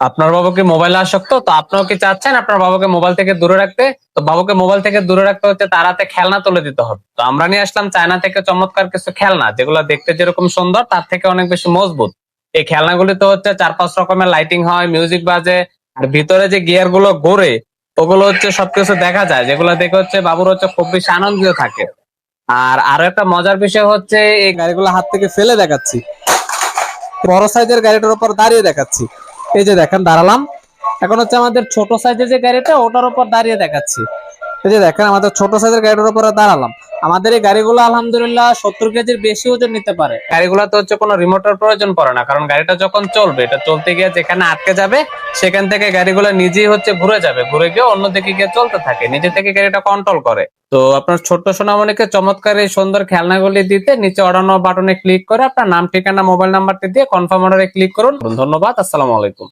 আপনার বাবাকে মোবাইল আসক্ত তো আপনারা কি চাচ্ছেন আপনার বাবাকে মোবাইল থেকে দূরে রাখতে। তো বাবাকে মোবাইল থেকে দূরে রাখতে হচ্ছে, তার হাতে খেলনা তুলে দিতে হবে। তো আমরা নিয়ে আসলাম চায়না থেকে চমৎকার কিছু খেলনা, যেগুলো দেখতে যেরকম সুন্দর, তার থেকে অনেক বেশি মজবুত। এই খেলনাগুলিতে হচ্ছে চার পাঁচ রকমের লাইটিং হয় মিউজিক বাজে, আর ভিতরে যে গিয়ারগুলো ঘোরে ওগুলো হচ্ছে সবকিছু দেখা যায়, যেগুলো দেখে হচ্ছে বাবুর হচ্ছে খুব বেশি আনন্দিত থাকে। আর আরও একটা মজার বিষয় হচ্ছে, এই গাড়িগুলো হাত থেকে ফেলে দেখাচ্ছি। বড় সাইজের গাড়িটার উপর দাঁড়িয়ে দেখাচ্ছি। এই যে দেখেন, দাঁড়ালাম। এখন হচ্ছে আমাদের ছোট সাইজের যে গাড়িটা, ওটার উপর দাঁড়িয়ে দেখাচ্ছি। এই যে দেখেন, আমাদের ছোট সাইজের গাড়িটার উপরে দাঁড়ালাম। আমাদের এই গাড়িগুলো আলহামদুলিল্লাহ সত্তর কেজির বেশি ওজন নিতে পারে। গাড়িগুলো তো হচ্ছে কোনো রিমোটের প্রয়োজন পড়ে না, কারণ গাড়িটা যখন চলবে, এটা চলতে গিয়ে যেখানে আটকে যাবে, সেখান থেকে গাড়িগুলো নিজেই হচ্ছে ঘুরে যাবে। ঘুরে গিয়ে অন্যদিকে গিয়ে চলতে থাকে, নিজে থেকে গাড়িটা কন্ট্রোল করে। তো আপনার ছোট্ট সোনামণিকে চমৎকার এই সুন্দর খেলনাগুলি দিতে নিচে অর্ডার বাটনে ক্লিক করে আপনার নাম, ঠিকানা মোবাইল নাম্বারটি দিয়ে কনফার্ম অর্ডারে ক্লিক করুন। ধন্যবাদ, আসসালামু আলাইকুম।